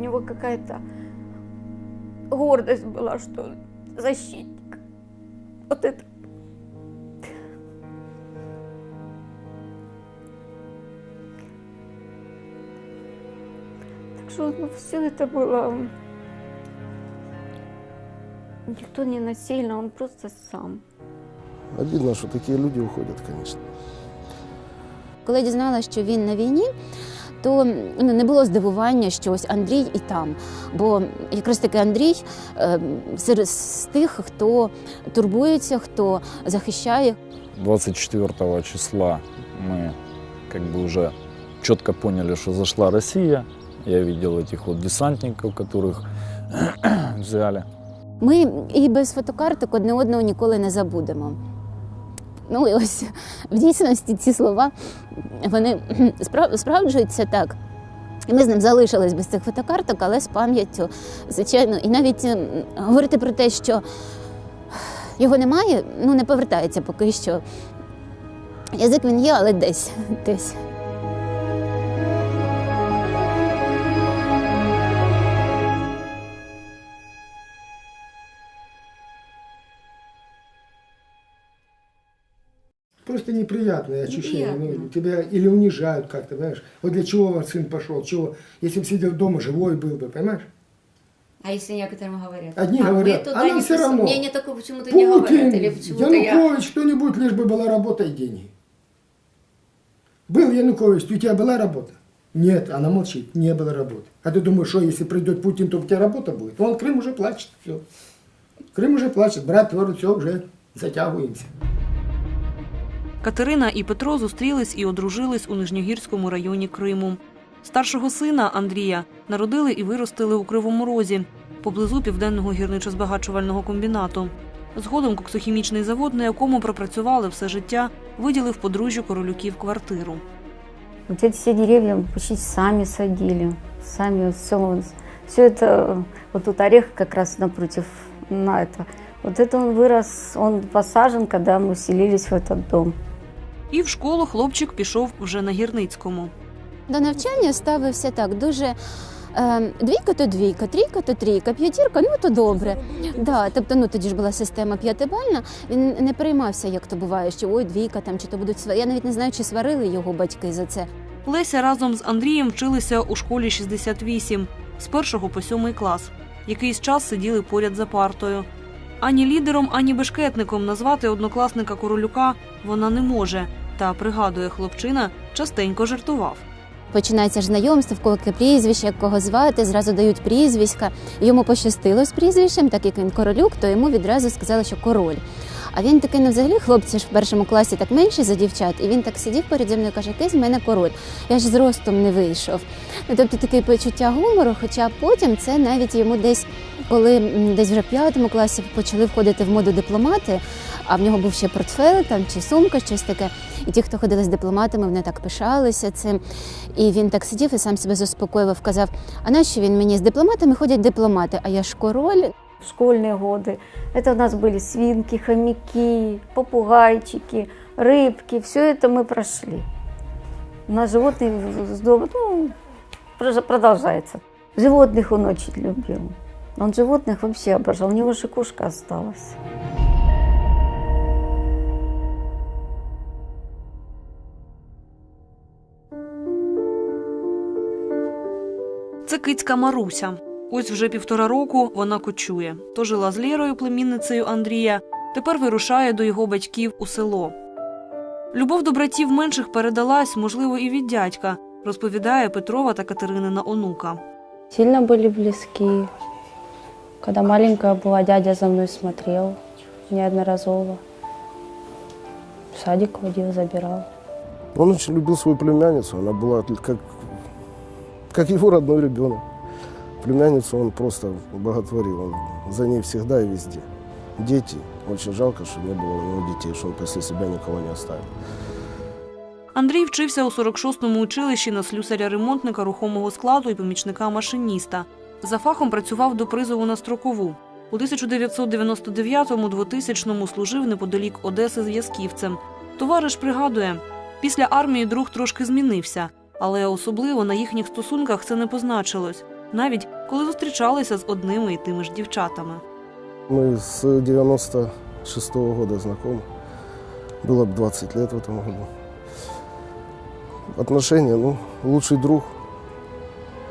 него какая-то гордость была, что он защитник. Вот это. Так что ну, все это было... Никто не насильно, он просто сам. Обидно, что такие люди уходят, конечно. Коли я дізналася, що він на війні, то ну, не було здивування, що ось Андрій і там. Бо якраз таки Андрій е, серед з тих, хто турбується, хто захищає. 24 числа мы как бы уже четко поняли, что зашла Россия. Я видел этих вот десантников, которых взяли. Ми і без фотокарток одне одного ніколи не забудемо. Ну і ось в дійсності ці слова вони справджуються так. Ми з ним залишились без цих фотокарток, але з пам'яттю, звичайно, і навіть говорити про те, що його немає, ну не повертається поки що. Язик він є, але десь, десь. Просто неприятное ощущение. Ну, тебя или унижают как-то, понимаешь? Вот для чего ваш сын пошел? Чего? Если бы сидел дома, живой был бы, понимаешь? А если некоторым говорят? Одни а говорят, вы туда а нам не всё пос- равно. Мне не такое почему-то не говорят. Или Путин, почему-то я... Янукович, кто-нибудь, лишь бы была работа и деньги. Был Янукович, у тебя была работа? Нет, она молчит, не было работы. А ты думаешь, что если придет Путин, то у тебя работа будет? Вон Крым уже плачет, все. Крым уже плачет, брат твердо, все, уже затягиваемся. Катерина і Петро зустрілись і одружились у Нижньогірському районі Криму. Старшого сина Андрія народили і виростили у Кривому Розі, поблизу південного гірничо-збагачувального комбінату. Згодом коксохімічний завод, на якому пропрацювали все життя, виділив подружжю королюків квартиру. Вот эти все деревья мы почти сами садили, сами все, все это, вот тут орех как раз напротив на это. Вот это он вырос, он посажен, когда мы селились в этот дом. І в школу хлопчик пішов вже на гірницькому. До навчання ставився так дуже. Е, двійка то двійка, трійка то трійка, п'ятірка, ну то добре. Да, тобто, ну тоді ж була система п'ятибальна. Він не переймався, як то буває, що ой, двійка там чи то будуть свари. Я навіть не знаю, чи сварили його батьки за це. Леся разом з Андрієм вчилися у школі 68 з першого по сьомий клас. Якийсь час сиділи поряд за партою. Ані лідером, ані бешкетником назвати однокласника Королюка вона не може. Та пригадує хлопчина, частенько жартував. Починається знайомство, в кого прізвище, як кого звати, зразу дають прізвиська. Йому пощастило з прізвищем, так як він королюк, то йому відразу сказали, що король. А він такий, ну взагалі, хлопці ж в першому класі так менші за дівчат, і він так сидів переді мною каже, який з мене король. Я ж з ростом не вийшов. Ну, тобто таке почуття гумору, хоча потім це навіть йому десь, коли десь вже в п'ятому класі почали входити в моду дипломати, а в нього був ще портфель там чи сумка, щось таке. І ті, хто ходили з дипломатами, вони так пишалися цим. І він так сидів і сам себе заспокоював, казав: а нащо він мені з дипломатами ходять дипломати? А я ж король. В школьные годы это у нас были свинки, хомяки, попугайчики, рыбки. Все это мы прошли. У нас животные в- с дома, ну, прож- продолжается. Животных он очень любил. Он животных вообще обожал. У него же кошка осталась. Це кицька Маруся. Ось вже півтора року вона кочує. То жила з Лєрою, племінницею Андрія, тепер вирушає до його батьків у село. Любов до братів менших передалась, можливо, і від дядька, розповідає Петрова та Катеринина онука. Сильно были близки. Когда маленькая была, дядя за мной смотрел неодноразово. В садик водил, забирал. Он очень любил свою племянницу, она была как, как его родной ребенок. Племянницу он просто боготворил, он за ней всегда и везде. Дети, очень жалко, что не было у него детей, что он после себя никого не оставил. Андрій вчився у 46-му училищі на слюсаря-ремонтника рухомого складу і помічника машиніста. За фахом працював до призову на строкову. У 1999-2000 служив неподалік Одеси зв'язківцем. Товариш пригадує, після армії друг трошки змінився, але особливо на їхніх стосунках це не позначилось. навіть коли зустрічалися з одними і тими ж дівчатами. Мы с 96 -го года знакомы. Было бы 20 лет в этом году. Отношения, ну, лучший друг.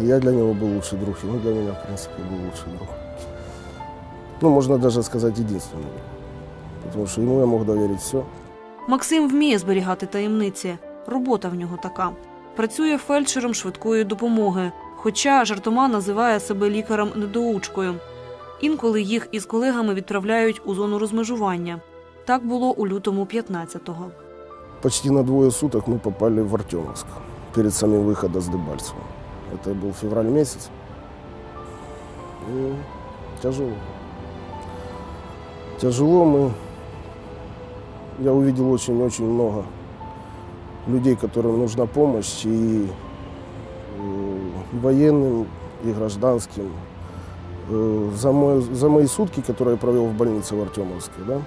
И я для него был лучший друг, и он для меня, в принципе, был лучший друг. Ну, можно даже сказать, единственный. Потому что ему я мог доверить все. Максим вміє зберігати таємниці. Робота в нього така. Працює фельдшером швидкої допомоги, хоча жартома називає себе лікарем-недоучкою. Інколи їх із колегами відправляють у зону розмежування. Так було у лютому 15-го. Почти на двое суток мы попали в Артемовск перед самим выходом с Дебальцева. Это был февраль месяц. И тяжело. Тяжело мы... Я увидел очень-очень много людей, которым нужна помощь, и э, военным, и гражданским. Э, За, мой, за мои сутки, которые я провел в больнице в Артемовске, да,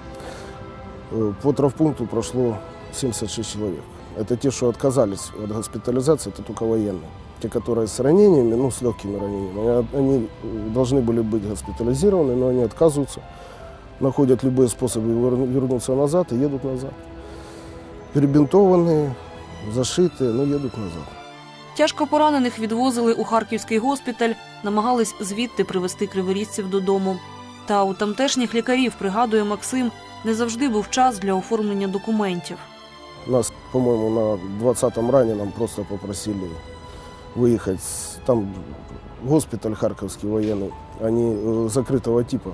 э, по травпункту прошло 76 человек. Это те, что отказались от госпитализации, это только военные. Те, которые с ранениями, ну, с легкими ранениями, они, они, э, должны были быть госпитализированы, но они отказываются, находят любые способы вер- вернуться назад и едут назад. Перебинтованные, зашитые, но едут назад. Тяжко поранених відвозили у харківський госпіталь, намагались звідти привезти криворізців додому. Та у тамтешніх лікарів, пригадує Максим, не завжди був час для оформлення документів. Нас, по-моему, на 20-м раненом просто попросили выехать. с- Там госпиталь Харьковский военный, они э, закрытого типа.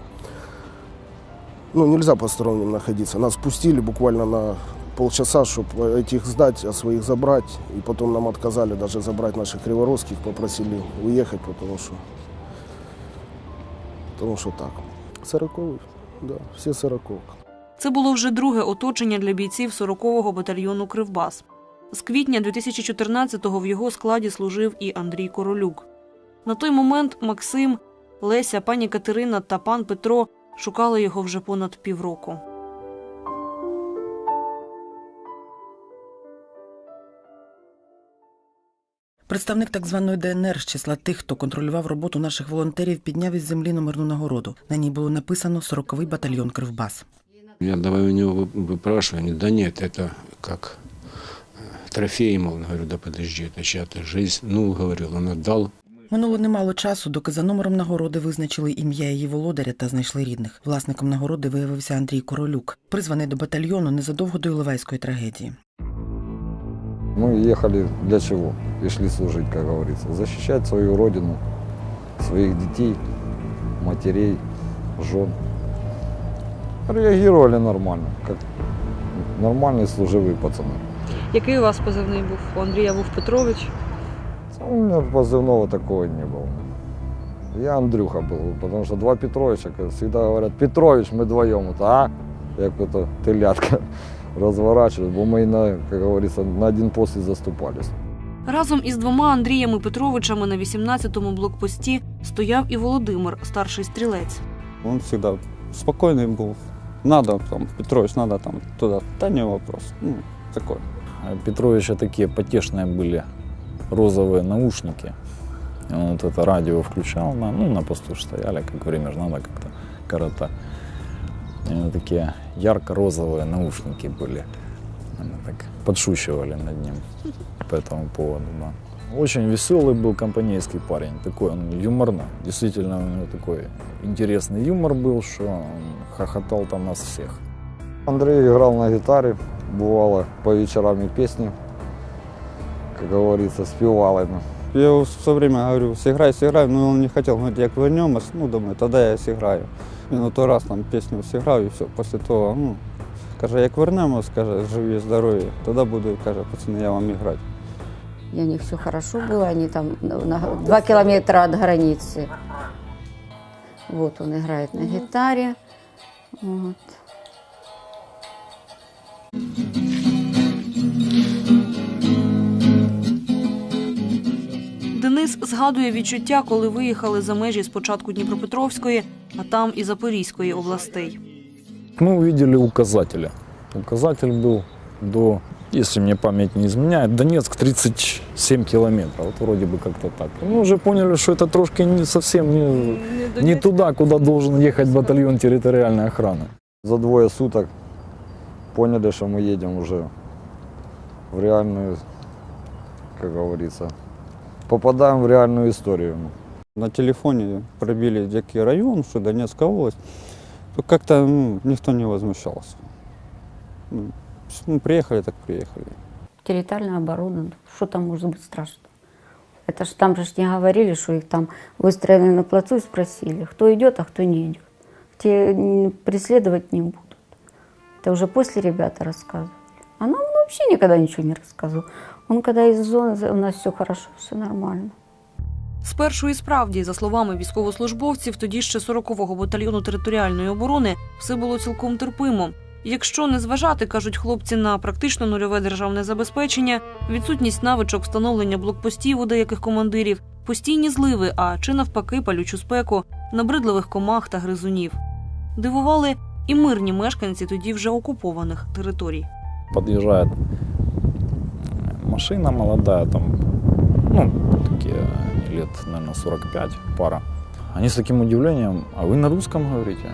Ну, нельзя посторонним находиться. Нас пустили буквально на полчаса, чтобы этих сдать, а своих забрать. И потом нам отказали даже забрать наших криворусских, попросили уехать, потому что... Потому что так. Сороковый, да, все сороковка. Це було вже друге оточення для бійців 40-го батальйону Кривбас. З квітня 2014-го в його складі служив і Андрій Королюк. На той момент Максим, Леся, пані Катерина та пан Петро шукали його вже понад півроку. Представник так званої ДНР з числа тих, хто контролював роботу наших волонтерів, підняв із землі номерну нагороду. На ній було написано «40-й батальйон Кривбас. Я давай у него вы- выпрашиваю, они, да нет, это как э, трофей, мол, говорю, да подожди, это чья-то жизнь. Ну, говорил, он отдал. Минуло немало часу, доки за номером нагороди визначили ім'я її володаря та знайшли рідних. Власником нагороди виявився Андрій Королюк, призваний до батальйону незадовго до Іловайської трагедії. Мы ехали для чего? И шли служить, как говорится. Защищать свою родину, своих детей, матерей, жен. Реагировали нормально, как нормальные служивые пацаны. Який у вас позивний був? У Андрія був Петрович. У меня позывного такого не было. Я Андрюха был, потому что два Петровича, как всегда говорят, Петрович, мы вдвоем, вот, а? Як это телятка разворачивают, бо мы, на, как говорится, на один пост и заступались. Разом із двома Андріями Петровичами на 18-му блокпості стояв і Володимир, старший стрілець. Он всегда спокойный был. Надо, там, Петрович, надо там туда. Да не вопрос. Ну, такой. А Петровича такие потешные были розовые наушники. И он вот это радио включал, на, ну, на посту ж стояли, как время же надо как-то коротать. Такие ярко-розовые наушники были. Они так подшучивали над ним по этому поводу, да. Очень веселый был компанейский парень, такой он юморный. Действительно, у него такой интересный юмор был, что он хохотал там нас всех. Андрей играл на гитаре, бывало по вечерам и песни, как говорится, спевал ему. Я его все время говорю, сыграй, сыграй, но он не хотел. Говорит, як вернемся, ну, думаю, тогда я сыграю. Він на той раз там пісню сыграв і все. Після того, ну, каже, як вернемось, каже, живі, здорові, тоді буду, каже, пацани, я вам грати. И у них все хорошо было, они там на, на два километра от границы. Вот он играет на гитаре. Вот. Денис згадує відчуття, коли виїхали за межі спочатку Дніпропетровської, а там і Запорізької областей. Мы увидели указателя. Указатель был до если мне память не изменяет, Донецк 37 километров. Вот вроде бы как-то так. Мы уже поняли, что это трошки не совсем не, не туда, куда должен ехать батальон территориальной охраны. За двое суток поняли, что мы едем уже в реальную, как говорится, Попадаем в реальную историю. На телефоне пробили дикий район, что Донецкая область. То как-то ну, никто не возмущался. Ну, ну, приехали, так приехали. Территориальная оборона, что там может быть страшно? Это ж там же не говорили, что их там выстроили на плацу и спросили, кто идет, а кто не идет. Те преследовать не будут. Это уже после ребята рассказывали. А нам он вообще никогда ничего не рассказывал. Он когда из зоны, у нас все хорошо, все нормально. Спершу і справді, за словами військовослужбовців, тоді ще 40-го батальйону територіальної оборони, все було цілком терпимо. Якщо не зважати, кажуть хлопці, на практично нульове державне забезпечення, відсутність навичок встановлення блокпостів у деяких командирів, постійні зливи, а чи навпаки палючу спеку, набридливих комах та гризунів. Дивували і мирні мешканці тоді вже окупованих територій. Подъезжает машина молодая, там, ну, такие лет, наверное, 45, пара. Они с таким удивлением, а вы на русском говорите?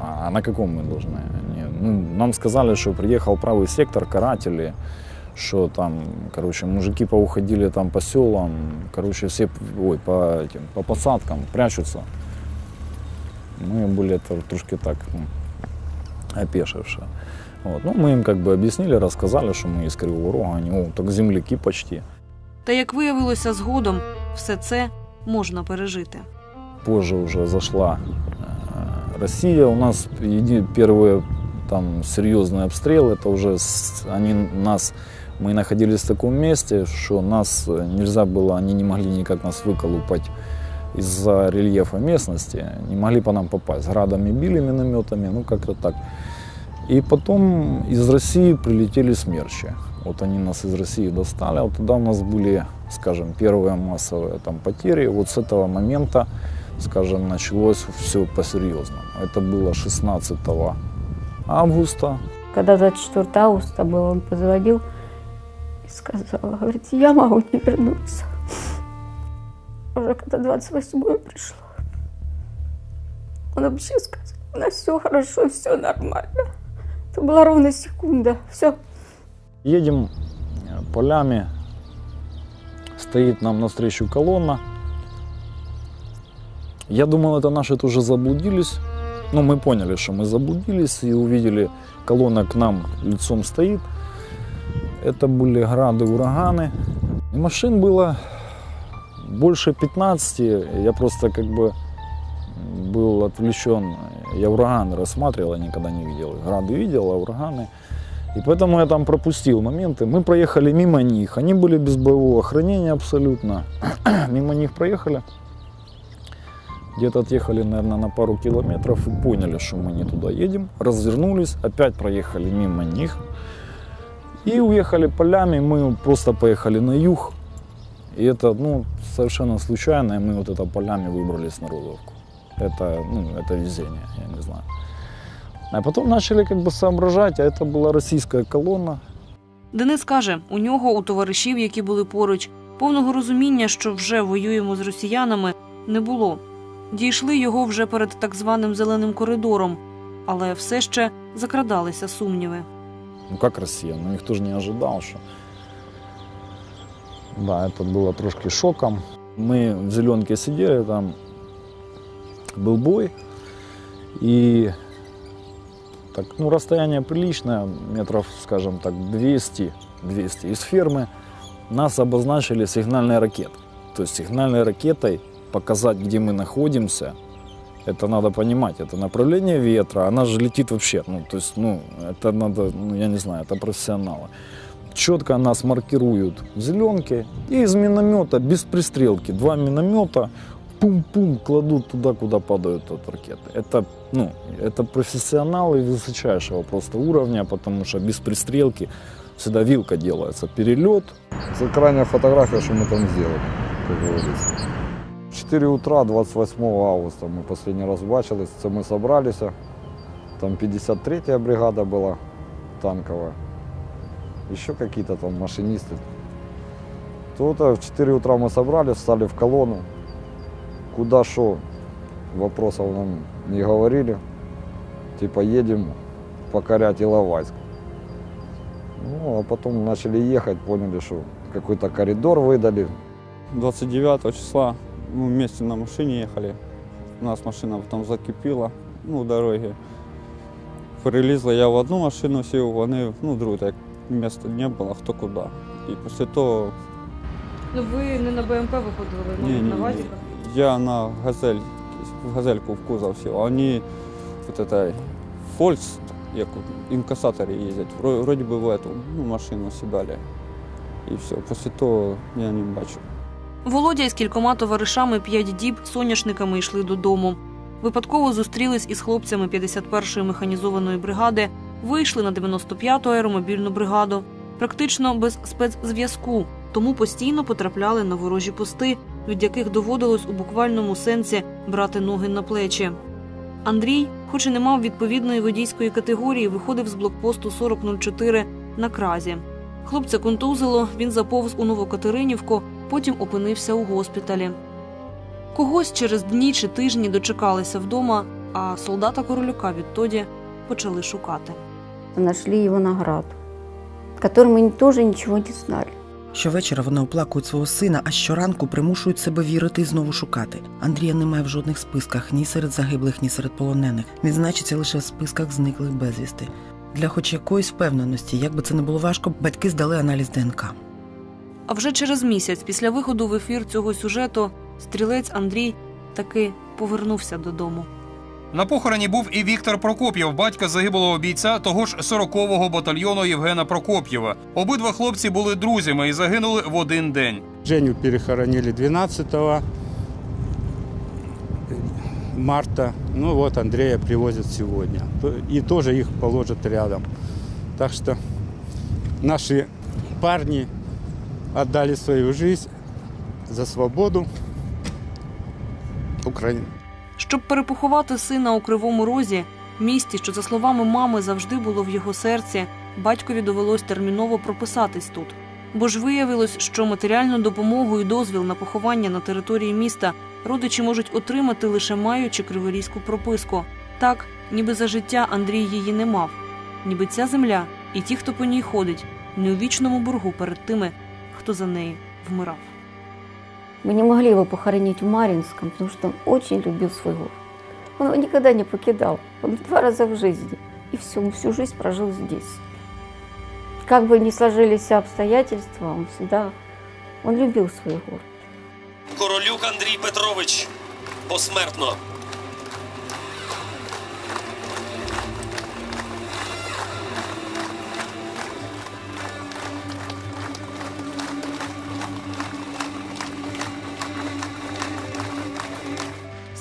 А на каком мы должны? Они, ну, нам сказали, что приехал правый сектор, каратели, что там, короче, мужики поуходили там по селам, короче, все, ой, по этим, по посадкам прячутся. Мы были это трошки так, ну, опешившие. Вот. Ну, мы им как бы объяснили, рассказали, что мы из Кривого Рога, они, о, так земляки почти. Та як виявилося згодом, все це можна пережити. Позже уже зашла э, Россия, у нас еди- первые там серьезные обстрелы, это уже с- они нас, мы находились в таком месте, что нас э, нельзя было, они не могли никак нас выколупать из-за рельефа местности, не могли по нам попасть. Градами били минометами, ну как-то так. И потом из России прилетели смерчи. Вот они нас из России достали, вот тогда у нас были, скажем, первые массовые там потери. Вот с этого момента, скажем, началось все по-серьезному. Это было 16 августа. Когда 24 августа был, он позвонил и сказал, говорит, я могу не вернуться. Уже когда 28 пришло, он вообще сказал, у нас все хорошо, все нормально. Это была ровно секунда, все. Едем полями, стоит нам навстречу колонна. Я думал, это наши тоже заблудились. Но мы поняли, что мы заблудились и увидели, колонна к нам лицом стоит. Это были грады, ураганы. И машин было больше 15. Я просто как бы был отвлечен. Я ураганы рассматривал, я никогда не видел. Грады видел, а ураганы и поэтому я там пропустил моменты. Мы проехали мимо них. Они были без боевого охранения абсолютно. мимо них проехали. Где-то отъехали, наверное, на пару километров и поняли, что мы не туда едем. Развернулись, опять проехали мимо них. И уехали полями. Мы просто поехали на юг. И это, ну, совершенно случайно. И мы вот это полями выбрались на Розовку. Это, ну, это везение, я не знаю. А потом начали как бы соображать, а это была российская колонна. Денис каже, у нього, у товаришів, які були поруч, повного розуміння, що вже воюємо з росіянами, не було. Дійшли його вже перед так званим зеленим коридором, але все ще закрадалися сумніви. Ну как Россия? Ну никто же не ожидал, что... Да, это было трошки шоком. Мы в зеленке сидели, там Был бой. И так, ну, расстояние приличное, метров, скажем так, 200, 200 из фермы. Нас обозначили сигнальной ракетой. То есть сигнальной ракетой показать, где мы находимся, это надо понимать, это направление ветра, она же летит вообще, ну, то есть, ну, это надо, ну, я не знаю, это профессионалы. Четко нас маркируют в зеленке и из миномета, без пристрелки, два миномета, пум-пум, кладут туда, куда падают от ракеты. Это, ну, это профессионалы высочайшего просто уровня, потому что без пристрелки всегда вилка делается. Перелет, Это крайняя фотография, что мы там сделали, как говорится. 4 утра 28 августа мы последний раз бачились, це ми собралися. Там 53-я бригада була. танковая, еще какие-то там машинисты. То-то в 4 утра мы собрались, встали в колонну. Куда шо? Вопросов нам не говорили. Типа едем покорять Иловайск. Ну, а потом начали ехать, поняли, что какой-то коридор выдали. 29 числа мы вместе на машине ехали. У нас машина потом закипіла ну, у дорогі. Перелізла я в одну машину, сів, вони ну, другу, так міста не було, хто куди. І після того Ну ви не на БМП виходили, ні, на. ВАЗіках? Я на газель, в газельку в кузов сів, а вони вот это, фольц, як інкасаторі їздять, вро- вроді би в эту ну, машину сідали. І все, після того я не бачу. Володя із кількома товаришами п'ять діб соняшниками йшли додому. Випадково зустрілись із хлопцями 51-ї механізованої бригади, вийшли на 95-ту аеромобільну бригаду. Практично без спецзв'язку, тому постійно потрапляли на ворожі пости, від яких доводилось у буквальному сенсі брати ноги на плечі. Андрій, хоч і не мав відповідної водійської категорії, виходив з блокпосту 4004 на кразі. Хлопця контузило, він заповз у Новокатеринівку, потім опинився у госпіталі. Когось через дні чи тижні дочекалися вдома, а солдата Королюка відтоді почали шукати. Нашли его награду, о которой мы тоже ничего не знали. Щовечора вони оплакують свого сина, а щоранку примушують себе вірити і знову шукати. Андрія немає в жодних списках ні серед загиблих, ні серед полонених. Він значиться лише в списках зниклих безвісти. Для хоч якоїсь впевненості, як би це не було важко, батьки здали аналіз ДНК. А вже через місяць після виходу в ефір цього сюжету стрілець Андрій таки повернувся додому. На похороні був і Віктор Прокоп'єв, батько загиблого бійця того ж 40-го батальйону Євгена Прокоп'єва. Обидва хлопці були друзями і загинули в один день. Женю перехоронили 12 марта. Ну вот Андрея привозят сегодня. То- И тоже их положат рядом. Так что наши парни отдали свою жизнь за свободу Украины. Щоб перепоховати сина у кривому розі, місті, що, за словами мами, завжди було в його серці, батькові довелось терміново прописатись тут. Бо ж виявилось, що матеріальну допомогу і дозвіл на поховання на території міста родичі можуть отримати лише маючи криворізьку прописку. Так, ніби за життя Андрій її не мав, ніби ця земля і ті, хто по ній ходить, не у вічному боргу перед тими, хто за неї вмирав. Мы не могли его похоронить в Маринском, потому что он очень любил свой город. Он его никогда не покидал. Он два раза в жизни. И все, он всю жизнь прожил здесь. Как бы ни сложились обстоятельства, он всегда, он любил свой город. Королюк Андрій Петрович посмертно.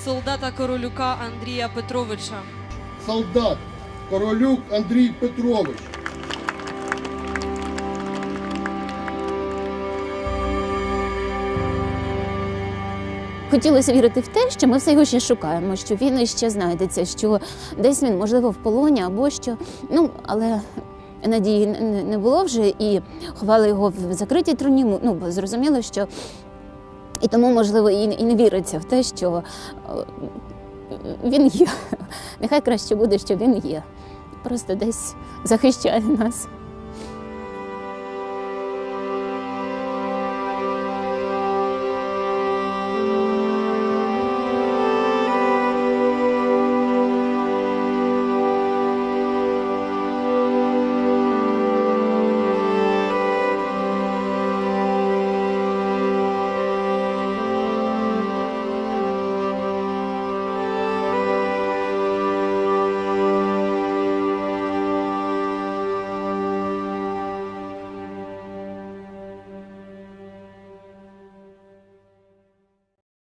Солдата Королюка Андрія Петровича. солдат Королюк Андрій Петрович. Хотілося вірити в те, що ми все його ще шукаємо, що він іще знайдеться, що десь він, можливо, в полоні або що. Ну, але надії не- було вже і ховали його в закритій труні. Ну, бо зрозуміло, що і тому, можливо, і, не віриться в те, що е, він є. Нехай краще буде, що він є. Просто десь захищає нас.